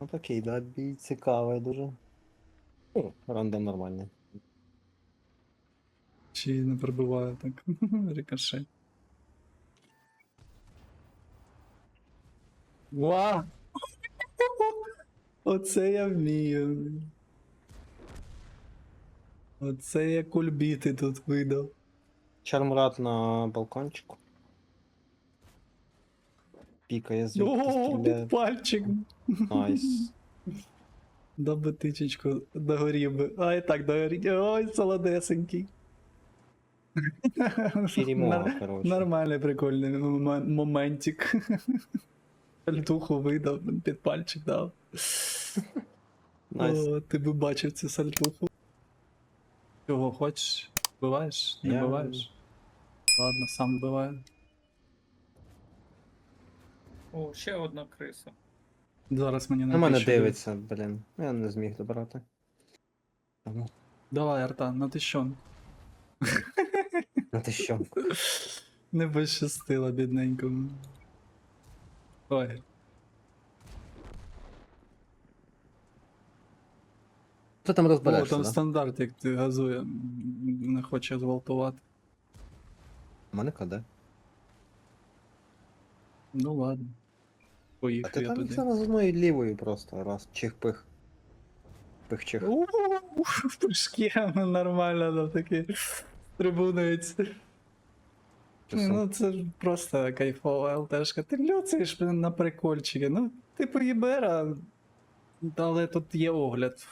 Ну такий, да, бій цікавий дуже. Ну, рандом нормальний. Чи не пробиває так. Рикошет. Ва! Оце я вмію. Оце я кульбіти тут видав. Чармурат на балкончику. Пікає звідки О, стріляє. пальчик. Найс. Даби тичечку догорів би. Ай так догоріть. Ой, солодесенький. Перемога, коротше. Нормальний прикольний момен- моментик. Сальтуху видав, під пальчик дав. Найс. О, ти би бачив цю сальтуху. Чого хочеш? Вбиваєш? Не Я- вбиваєш? Ладно, сам вбиваю. О, ще одна криса. Зараз мені На мене напише. дивиться, блін. Я не зміг добрати. Тому, Давай, Арта, на ти що? Ну ти що? Не пощастило, бідненькому. Ой, Ти там О, розберешся, там да? стандарт, як ти газує, м, не хоче зґвалтувати. У мене КД. Ну ладно. А ти я там зараз з одною лівою просто раз. Чих-пих. Пих-чих. В прыжки нормально там таке трибунується. Ну це ж просто кайфова ЛТшка. Ти люцаєш на прикольчики. Ну, типу Єбера, але тут є огляд